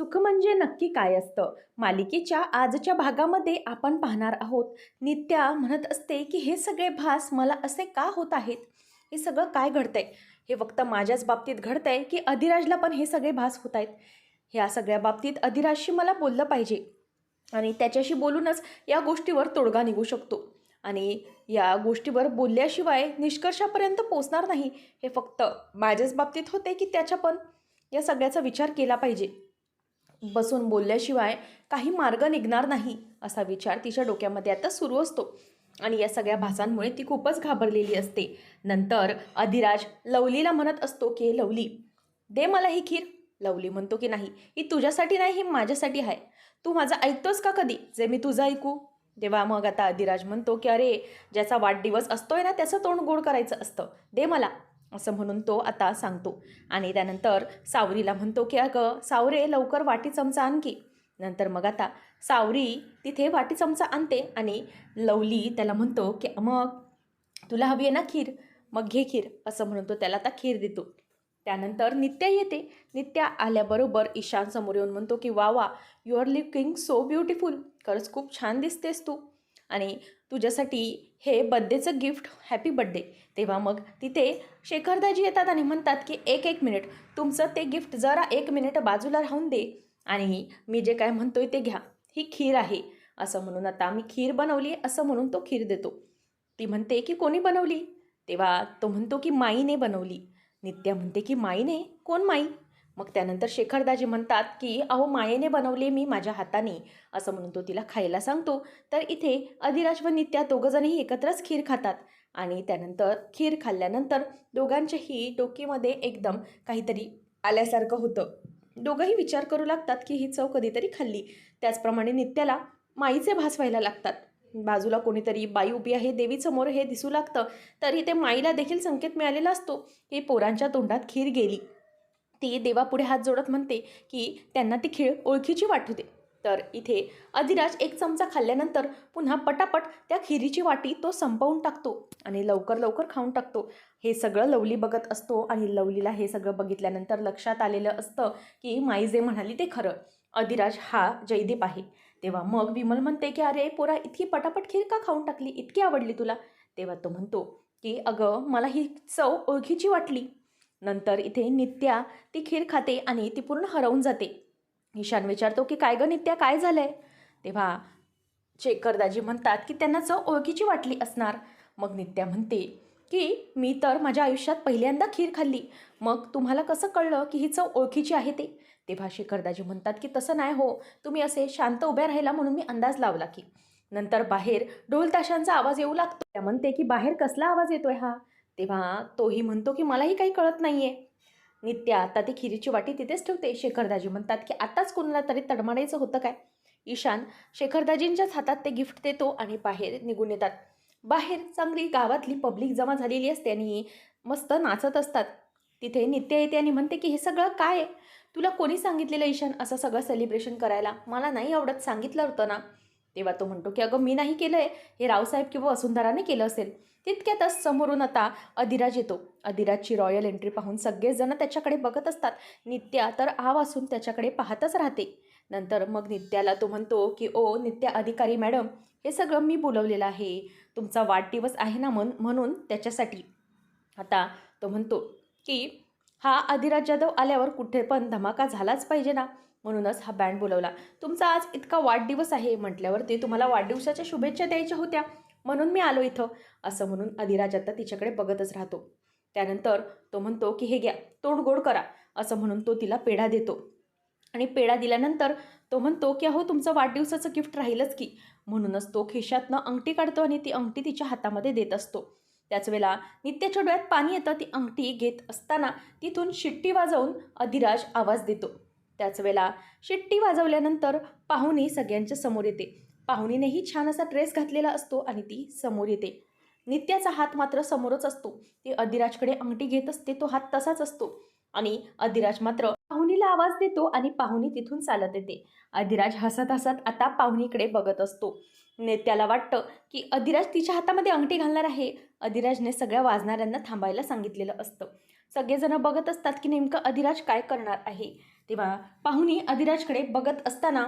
सुख म्हणजे नक्की काय असतं? मालिकेच्या आजच्या भागामध्ये आपण पाहणार आहोत. नित्या म्हणत असते की हे सगळे भास मला असे का होत आहेत? हे सगळं काय घडतंय? हे फक्त माझ्याच बाबतीत घडतंय की अधिराजला पण हे सगळे भास होत आहेत? ह्या सगळ्या बाबतीत अधिराजशी मला बोललं पाहिजे. आणि त्याच्याशी बोलूनच या गोष्टीवर तोडगा निघू शकतो. आणि या गोष्टीवर बोलल्याशिवाय निष्कर्षापर्यंत पोचणार नाही. हे फक्त माझ्याच बाबतीत होते की त्याच्या पण? या सगळ्याचा विचार केला पाहिजे. बसून बोलल्याशिवाय काही मार्ग निघणार नाही असा विचार तिच्या डोक्यामध्ये आता सुरू असतो. आणि या सगळ्या भासांमुळे ती खूपच घाबरलेली असते. नंतर अधिराज लवलीला म्हणत असतो की लवली दे मला ही खीर. लवली म्हणतो की नाही ही तुझ्यासाठी नाही ही माझ्यासाठी आहे. तू माझं ऐकतोस का कधी? जे मी तुझं ऐकू. तेव्हा मग आता अधिराज म्हणतो की अरे ज्याचा वाढदिवस असतोय ना त्याचं तोंड गोड करायचं असतं. दे मला. असं म्हणून तो आता सांगतो. आणि त्यानंतर सावरीला म्हणतो की अगं सावरे लवकर वाटी चमचा आणखी नंतर मग आता सावरी तिथे वाटी चमचा आणते आणि लवली त्याला म्हणतो की मग तुला हवी आहे ना खीर? मग घे खीर. असं म्हणून तो त्याला आता खीर देतो. त्यानंतर नित्या येते. नित्या आल्याबरोबर ईशान समोर येऊन म्हणतो की वा वा you are liking so beautiful खरंच खूप छान दिसतेस तू. आणि तुझ्यासाठी हे बड्डेचं गिफ्ट हॅपी बड्डे तेव्हा मग तिथे शेखरदाजी येतात आणि म्हणतात की एक एक मिनिट तुमचं ते गिफ्ट जरा एक मिनिट बाजूला राहून दे आणि मी जे काय म्हणतोय ते घ्या. ही खीर आहे. असं म्हणून आता मी खीर बनवली असं म्हणून तो खीर देतो. ती म्हणते की कोणी बनवली? तेव्हा तो म्हणतो की माईने बनवली. नित्या म्हणते की माईने? कोण माई? मग त्यानंतर शेखरदाजी म्हणतात की अहो मायेने बनवले मी माझ्या हाताने. असं म्हणून तो तिला खायला सांगतो. तर इथे अधिराज व नित्या दोघंजणही एकत्रच खीर खातात. आणि त्यानंतर खीर खाल्ल्यानंतर दोघांच्याही डोकीमध्ये एकदम काहीतरी आल्यासारखं होतं. दोघंही विचार करू लागतात की ही चव कधीतरी खाल्ली. त्याचप्रमाणे नित्याला माईचे भास व्हायला लागतात. बाजूला कोणीतरी बाई उभी आहे देवीसमोर हे दिसू लागतं. तरी ते माईला देखील संकेत मिळालेला असतो की पोरांच्या तोंडात खीर गेली. ती देवापुढे हात जोडत म्हणते की त्यांना ती खीर ओळखीची वाटते. तर इथे अधिराज एक चमचा खाल्ल्यानंतर पुन्हा पटापट त्या खिरीची वाटी तो संपवून टाकतो आणि लवकर लवकर खाऊन टाकतो. हे सगळं लवली बघत असतो आणि लवलीला हे सगळं बघितल्यानंतर लक्षात आलेलं असतं की माई जे म्हणाली ते खरं. अधिराज हा जयदीप आहे. तेव्हा मग विमल म्हणते की अरे पोरा इतकी पटापट खीर का खाऊन टाकली? इतकी आवडली तुला? तेव्हा तो म्हणतो की अगं मला ही चव ओळखीची वाटली. नंतर इथे नित्या ती खीर खाते आणि ती पूर्ण हरवून जाते. ईशान विचारतो की काय गं नित्या काय झालं आहे तेव्हा शेखरदाजी म्हणतात की त्यांना चव ओळखीची वाटली असणार. मग नित्या म्हणते की मी तर माझ्या आयुष्यात पहिल्यांदा खीर खाल्ली. मग तुम्हाला कसं कळलं की ही चव ओळखीची आहे ते? तेव्हा शेखरदाजी म्हणतात की तसं नाही हो. तुम्ही असे शांत उभ्या राहिला म्हणून मी अंदाज लावला की. नंतर बाहेर ढोल ताशांचा आवाज येऊ लागतो. त्या म्हणते की बाहेर कसला आवाज येतोय हा? तेव्हा तोही म्हणतो की मलाही काही कळत नाही आहे नित्या आता ती खिरीची वाटी तिथेच ठेवते शेखरदाजी म्हणतात की आताच कोणाला तरी तडमाडायचं होतं काय? ईशान शेखरदाजींच्याच हातात ते गिफ्ट देतो आणि बाहेर निघून येतात. बाहेर चांगली गावातली पब्लिक जमा झालेली असते आणि मस्त नाचत असतात. तिथे नित्या येते आणि म्हणते की हे सगळं काय आहे? तुला कोणी सांगितलेलं ईशान असं सगळं सेलिब्रेशन करायला? मला नाही आवडत सांगितलं होतं ना. तेव्हा तो म्हणतो की अगं मी नाही केलं आहे हे रावसाहेब किंवा वसुंधराने केलं असेल. तितक्यातच समोरून आता अधिराज येतो. अधिराजची रॉयल एंट्री पाहून सगळेजण त्याच्याकडे बघत असतात. नित्या तर आव असून त्याच्याकडे पाहतच राहते. नंतर मग नित्याला तो म्हणतो की ओ नित्या अधिकारी मॅडम हे सगळं मी बोलवलेलं आहे. तुमचा वाढदिवस आहे ना म्हण म्हणून त्याच्यासाठी. आता तो म्हणतो की हा अधिराज जाधव आल्यावर कुठे पण धमाका झालाच पाहिजे ना. म्हणूनच हा बँड बोलवला. तुमचा आज इतका वाढदिवस आहे म्हटल्यावरती तुम्हाला वाढदिवसाच्या शुभेच्छा द्यायच्या होत्या. म्हणून मी आलो इथं असं म्हणून अधिराज आता तिच्याकडे बघतच राहतो. त्यानंतर तो म्हणतो की हे घ्या तोंड गोड करा असं म्हणून तो तिला पेढा देतो. आणि पेढा दिल्यानंतर तो म्हणतो की अहो तुमचं वाढदिवसाचं गिफ्ट राहीलच की. म्हणूनच तो खिशातनं अंगठी काढतो आणि ती अंगठी तिच्या हातामध्ये देत असतो. त्याच वेळेला नित्याच्या डोळ्यात पाणी येतं ती अंगठी घेत असताना तिथून शिट्टी वाजवून अधिराज आवाज देतो. त्याच वेळेला शिट्टी वाजवल्यानंतर पाहुणी सगळ्यांच्या समोर येते. पाहुणीनेही छान असा ड्रेस घातलेला असतो आणि ती समोर येते. नित्याचा हात मात्र समोरच असतो. ती अधिराजकडे अंगठी घेत असते तो हात तसाच असतो. आणि अधिराज मात्र पाहुणीला आवाज देतो आणि पाहुणी तिथून चालत येते. अधिराज हसत हसत आता पाहुणीकडे बघत असतो. नेत्याला वाटतं की अधिराज तिच्या हातामध्ये अंगठी घालणार आहे. अधिराजने सगळ्या वाजणाऱ्यांना थांबायला सांगितलेलं असतं. सगळेजण बघत असतात की नेमकं अधिराज काय करणार आहे. तेव्हा पाहुणी अधिराजकडे बघत असताना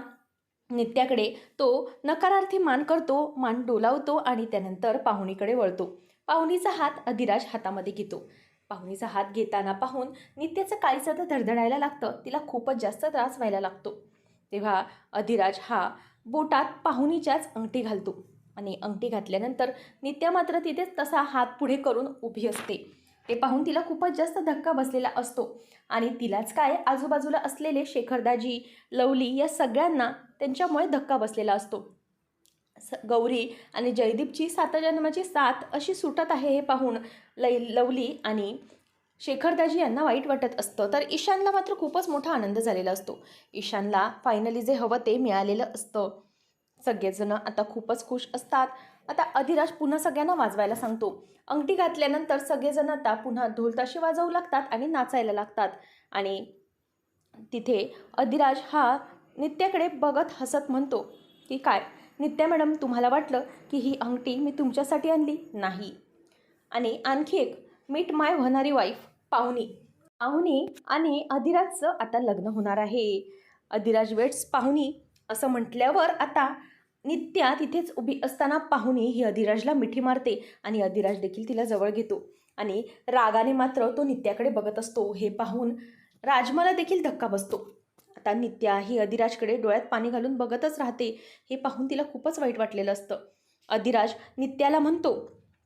नित्याकडे तो नकारार्थी मान करतो मान डोलावतो आणि त्यानंतर पाहुणीकडे वळतो. पाहुणीचा हात अधिराज हातामध्ये घेतो. पाहुणीचा हात घेताना पाहून नित्याचं काळीचं तर धडधडायला लागतं तिला खूपच जास्त त्रास व्हायला लागतो. तेव्हा अधिराज हा बोटात पाहुणीच्याच अंगठी घालतो आणि अंगठी घातल्यानंतर नित्या मात्र तिथेच तसा हात पुढे करून उभी असते. ते पाहून तिला खूपच जास्त धक्का बसलेला असतो. आणि तिलाच काय आजूबाजूला असलेले शेखरदाजी लवली या सगळ्यांना त्यांच्यामुळे धक्का बसलेला असतो. स गौरी आणि जयदीपची सात जन्माची साथ अशी सुटत आहे हे पाहून लै लवली आणि शेखरदाजी यांना वाईट वाटत असतं. तर ईशानला मात्र खूपच मोठा आनंद झालेला असतो. ईशानला फायनली जे हवं ते मिळालेलं असतं. सगळेजणं आता खूपच खुश असतात. आता अधिराज पुन्हा सगळ्यांना वाजवायला सांगतो. अंगठी घातल्यानंतर सगळेजण आता पुन्हा ढोलताशी वाजवू लागतात आणि नाचायला लागतात. आणि तिथे अधिराज हा नित्याकडे बघत हसत म्हणतो की काय? नित्या मॅडम तुम्हाला वाटलं की ही अंगठी मी तुमच्यासाठी आणली? नाही. आणि आणखी एक मीट माय होणारी वाईफ पाहुणी. पाहुणी आणि अधिराजचं आता लग्न होणार आहे. अधिराज वेट्स पाहुणी असं म्हटल्यावर आता नित्या तिथेच उभी असताना पाहुणी ही अधिराजला मिठी मारते आणि अधिराज देखील तिला जवळ घेतो. आणि रागाने मात्र तो नित्याकडे बघत असतो. हे पाहून राजमाला देखील धक्का बसतो. आता नित्या ही अधिराजकडे डोळ्यात पाणी घालून बघतच राहते. हे पाहून तिला खूपच वाईट वाटलेलं असतं. अधिराज नित्याला म्हणतो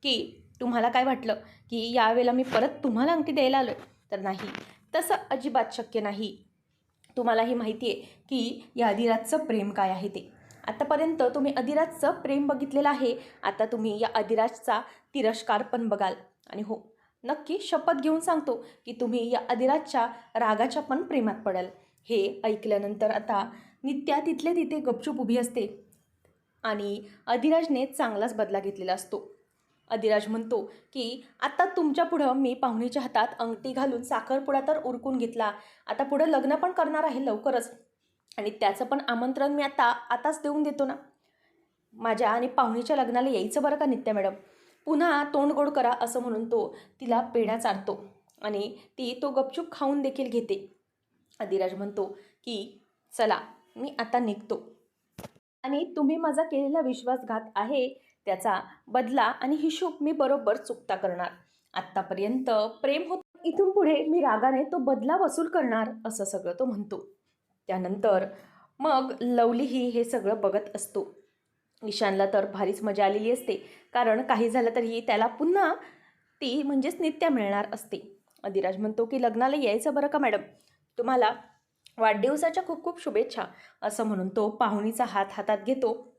की तुम्हाला काय वाटलं की यावेळेला मी परत तुम्हाला अंगठी द्यायला आलो तर नाही. तसं अजिबात शक्य नाही. तुम्हालाही माहिती आहे की या अधिराजचं प्रेम काय आहे ते. आतापर्यंत तुम्ही अधिराजचं प्रेम बघितलेलं आहे. आता तुम्ही या अधिराजचा तिरस्कार पण बघाल. आणि हो नक्की शपथ घेऊन सांगतो की तुम्ही या अधिराजच्या रागाच्या पण प्रेमात पडाल. हे ऐकल्यानंतर आता नित्या तिथले तिथे गपचूप उभी असते. आणि अधिराजने चांगलाच बदला घेतलेला असतो. अधिराज म्हणतो की आता तुमच्या पुढं मी पाहुणीच्या हातात अंगठी घालून साखरपुडा तर उरकून घेतला. आता पुढं लग्न पण करणार आहे लवकरच. आणि त्याचं पण आमंत्रण मी आता आताच देऊन देतो ना. माझ्या आणि पाहुणीच्या लग्नाला यायचं बरं का नित्या मॅडम? पुन्हा तोंड गोड करा असं म्हणून तो तिला पेढा चारतो आणि ती तो गपचूप खाऊन देखील घेते. अधिराज म्हणतो की चला मी आता निघतो. आणि तुम्ही माझा केलेला विश्वासघात आहे त्याचा बदला आणि हिशोब मी बरोबर चुकता करणार. आत्तापर्यंत प्रेम होत इथून पुढे मी रागाने तो बदला वसूल करणार असं सगळं तो म्हणतो. त्यानंतर मग लवलीही हे सगळं बघत असतो. ईशानला तर भारीच मजा आलेली असते. कारण काही झालं तरीही त्याला पुन्हा ती म्हणजेच नित्या मिळणार असते. अधिराज म्हणतो की लग्नाला यायचं बरं का मॅडम? तुम्हाला वाढदिवसाच्या खूप खूप शुभेच्छा असं म्हणून तो पाहुणीचा हात हातात घेतो.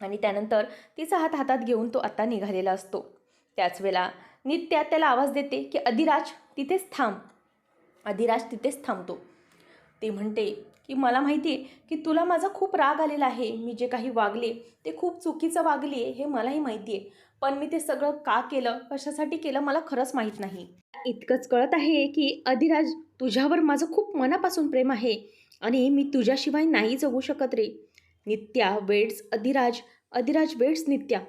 आणि त्यानंतर तिचा हात हातात घेऊन तो आता निघालेला असतो. त्याच वेळेला नित्या त्याला आवाज देते की अधिराज तिथेच थांब. अधिराज तिथेच थांबतो. ती म्हणते की मला माहिती आहे की तुला माझा खूप राग आलेला आहे. मी जे काही वागले ते खूप चुकीचं वागले हे मलाही माहिती आहे. पण मी ते सगळं का केलं? कशासाठी केलं? मला खरंच माहीत नाही. इतकंच कळत आहे की अधिराज तुझ्यावर माझं खूप मनापासून प्रेम आहे आणि मी तुझ्याशिवाय नाही जगू शकत रे. नित्या वेड्स अधिराज अधिराज वेड्स नित्या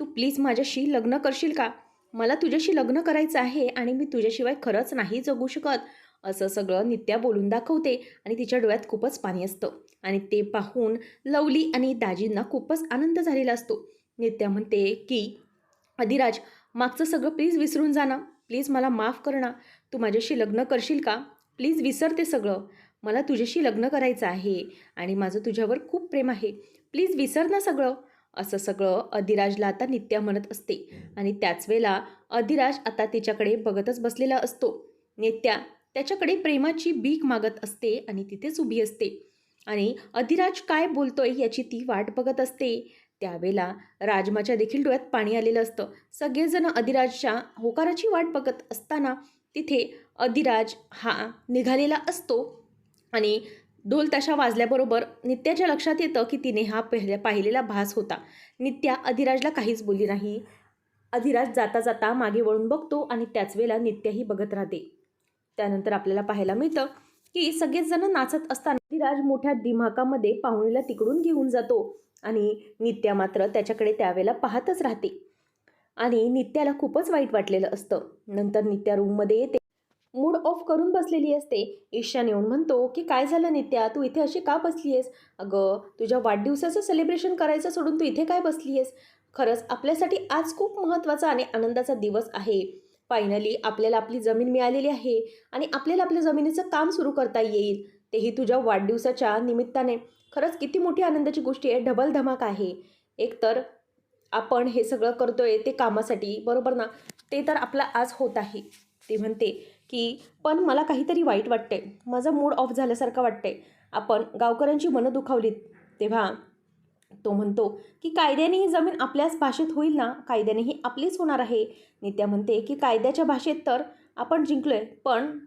तू प्लीज माझ्याशी लग्न करशील का? मला तुझ्याशी लग्न करायचं आहे आणि मी तुझ्याशिवाय खरंच नाही जगू शकत. असं सगळं नित्या बोलून दाखवते आणि तिच्या डोळ्यात खूपच पाणी असतं. आणि ते पाहून लवली आणि दाजींना खूपच आनंद झालेला असतो. नित्या म्हणते की अधिराज मागचं सगळं प्लीज विसरून जा ना. प्लीज मला माफ कर ना. तू माझ्याशी लग्न करशील का? प्लीज विसर ते सगळं. मला तुझ्याशी लग्न करायचं आहे आणि माझं तुझ्यावर खूप प्रेम आहे. प्लीज विसर ना सगळं. असं सगळं अधिराजला आता नित्या म्हणत असते. आणि त्याच वेळेला अधिराज आता तिच्याकडे बघतच बसलेला असतो. नित्या त्याच्याकडे प्रेमाची भीक मागत असते आणि तिथेच उभी असते. आणि अधिराज काय बोलतोय याची ती वाट बघत असते. त्यावेळेला राजमाच्या देखील डोळ्यात पाणी आलेलं असतं. सगळेजण अधिराजच्या होकाराची वाट बघत असताना तिथे अधिराज हा निघालेला असतो. आणि ढोल ताशा वाजल्याबरोबर नित्याच्या लक्षात येतं की तिने हा पहिल्या पाहिलेला भास होता. नित्या अधिराजला काहीच बोलली नाही. अधिराज जाता जाता मागे वळून बघतो आणि त्याच वेळेला नित्याही बघत राहते. त्यानंतर आपल्याला पाहायला मिळतं की सगळेच जण नाचत असताना धीराज मोठ्या दिमाकामध्ये पाहुणीला तिकडून घेऊन जातो आणि नित्या मात्र त्याच्याकडे त्यावेळेला पाहतच राहते. आणि नित्याला खूपच वाईट वाटलेलं असतं. नंतर नित्या रूममध्ये येते. मूड ऑफ करून बसलेली असते. ईशान येऊन म्हणतो की काय झालं नित्या? तू इथे अशी का बसली आहेस? अगं तुझ्या वाढदिवसाचं सेलिब्रेशन करायचं सोडून तू इथे काय बसली आहेस? खरंच आपल्यासाठी आज खूप महत्त्वाचा आणि आनंदाचा दिवस आहे. फायनली आपल्याला आपली जमीन मिळालेली आहे आणि आपल्याला आपल्या जमिनीचं काम सुरू करता येईल. तेही तुझ्या वाढदिवसाच्या निमित्ताने. खरंच किती मोठी आनंदाची गोष्टी आहे. ढबल धमाक आहे. एकतर आपण हे सगळं करतोय ते कामासाठी बरोबर ना? ते तर आपलं आज होत आहे. ते म्हणते की पण मला काहीतरी वाईट वाटते माझा मूड ऑफ झाल्यासारखं वाटते आपण गावकऱ्यांची मनं दुखावलीत तेव्हा तो म्हणतो की कायद्याने ही जमीन आपल्याच भाषेत होईल ना? कायद्याने ही आपलीच होणार आहे. नित्या म्हणते की कायद्याच्या भाषेत तर आपण जिंकलोय पण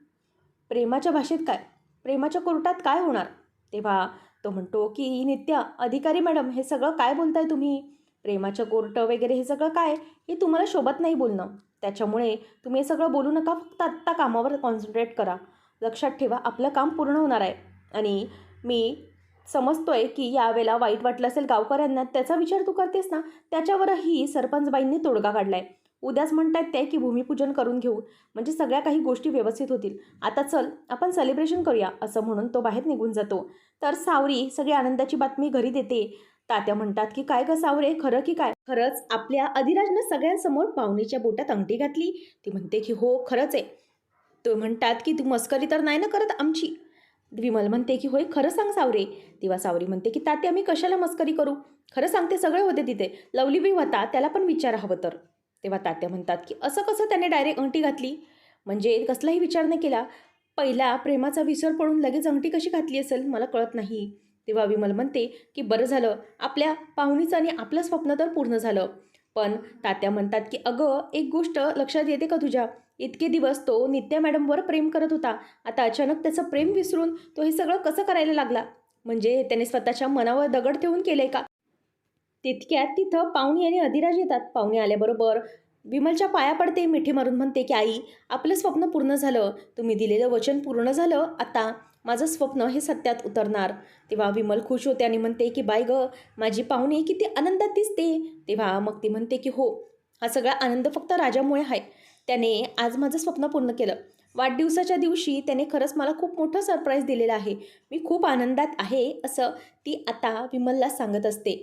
प्रेमाच्या भाषेत काय? प्रेमाच्या कोर्टात काय होणार? तेव्हा तो म्हणतो की नित्या अधिकारी मॅडम हे सगळं काय बोलताय तुम्ही? प्रेमाच्या कोर्ट वगैरे हे सगळं काय? हे तुम्हाला शोभत नाही बोलणं. त्याच्यामुळे तुम्ही हे सगळं बोलू नका फक्त आत्ता कामावर कॉन्सन्ट्रेट करा. लक्षात ठेवा आपलं काम पूर्ण होणार आहे. आणि मी समजतोय की यावेळेला वाईट वाटलं असेल गावकऱ्यांना त्याचा विचार तू करतेस ना त्याच्यावरही सरपंचबाईंनी तोडगा काढलाय. उद्याच म्हणतायत ते की भूमिपूजन करून घेऊ. म्हणजे सगळ्या काही गोष्टी व्यवस्थित होतील. आता चल आपण सेलिब्रेशन करूया असं म्हणून तो बाहेर निघून जातो. तर सावरी सगळी आनंदाची बातमी घरी देते. तात्या म्हणतात की काय ग सावरे खरं की काय? खरंच आपल्या अधिराजनं सगळ्यांसमोर पाहुणीच्या बोटात अंगठी घातली. ती म्हणते की हो खरंच आहे. तो म्हणतात की तू मस्करी तर नाही ना करत आमची? विमल म्हणते की होय खरं सांग सावरे. तेव्हा सावरी म्हणते की तात्या आम्ही कशाला मस्करी करू? खरं सांगते सगळे होते तिथे. लवली बी होता त्याला पण विचार हवं तर. तेव्हा तात्या म्हणतात की असं कसं त्याने डायरेक्ट अंगठी घातली? म्हणजे कसलाही विचार नाही केला. पहिला प्रेमाचा विसर पडून लगेच अंगठी कशी घातली असेल मला कळत नाही. तेव्हा विमल म्हणते की बरं झालं. आपल्या पाहुणीचं आणि आपलं स्वप्न तर पूर्ण झालं. पण तात्या म्हणतात की अगं एक गोष्ट लक्षात येते का तुझ्या? इतके दिवस तो नित्या मॅडमवर प्रेम करत होता. आता अचानक त्याचं प्रेम विसरून तो हे सगळं कसं करायला लागला? म्हणजे त्याने स्वतःच्या मनावर दगड ठेवून केले का? तितक्यात तिथं पाहुणी आणि अधिराज येतात. पाहुणे आल्याबरोबर विमलच्या पाया पडते मिठी मारून म्हणते की आई आपलं स्वप्न पूर्ण झालं. तुम्ही दिलेलं वचन पूर्ण झालं. आता माझं स्वप्न हे सत्यात उतरणार. तेव्हा विमल खुश होते आणि म्हणते की बाय ग माझी पाहुणी किती आनंदात दिसते. तेव्हा मग ती म्हणते की हो हा सगळा आनंद फक्त राजामुळे आहे. त्याने आज माझं स्वप्न पूर्ण केलं. वाढदिवसाच्या दिवशी त्याने खरंच मला खूप मोठं सरप्राईज दिलेलं आहे. मी खूप आनंदात आहे असं ती आता विमलला सांगत असते.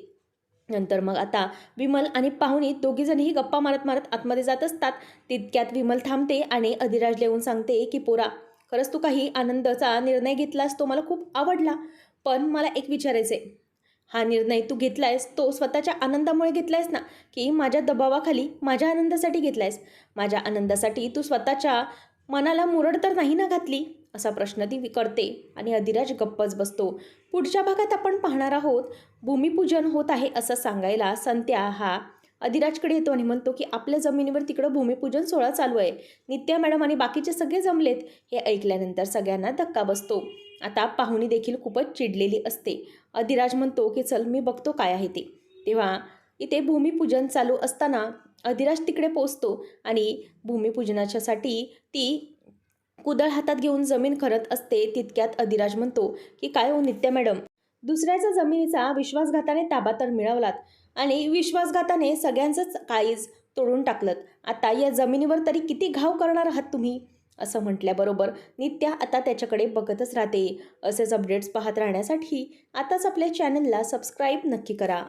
नंतर मग आता विमल आणि पाहुणी दोघीजणही गप्पा मारत मारत आतमध्ये जात असतात. तितक्यात विमल थांबते आणि अधिराज येऊन सांगते की पोरा खरंच तू काही आनंदाचा निर्णय घेतलास तो मला खूप आवडला. पण मला एक विचारायचं आहे हा निर्णय तू घेतलायस तो स्वतःच्या आनंदामुळे घेतलायस ना? की माझ्या दबावाखाली माझ्या आनंदासाठी घेतलायस? माझ्या आनंदासाठी तू स्वतःच्या मनाला मुरड तर नाही ना घातली? असा प्रश्न ती करते आणि अधिराज गप्पच बसतो. पुढच्या भागात आपण पाहणार आहोत भूमिपूजन होत आहे असं सांगायला संत्या हा अधिराजकडे येतो आणि म्हणतो की आपल्या जमिनीवर तिकडं भूमिपूजन सोहळा चालू आहे. नित्या मॅडम आणि बाकीचे सगळे जमलेत. हे ऐकल्यानंतर सगळ्यांना धक्का बसतो. आता पाहुणी देखील खूपच चिडलेली असते. अधिराज म्हणतो की चल मी बघतो काय आहे ते. तेव्हा इथे भूमिपूजन चालू असताना अधिराज तिकडे पोचतो आणि भूमिपूजनाच्यासाठी ती कुदळ हातात घेऊन जमीन खरत असते. तितक्यात अधिराज म्हणतो की काय हो नित्या मॅडम दुसऱ्याच्या जमिनीचा विश्वासघाताने ताबा तर मिळवलात आणि विश्वासघाताने सगळ्यांचंच काळीज तोडून टाकलं आता या जमिनीवर तरी किती घाव करणार आहात तुम्ही? असं म्हटल्याबरोबर नित्या आता त्याच्याकडे बघतच राहते. असेच अपडेट्स पाहत राहण्यासाठी आताच आपल्या चॅनलला सबस्क्राईब नक्की करा.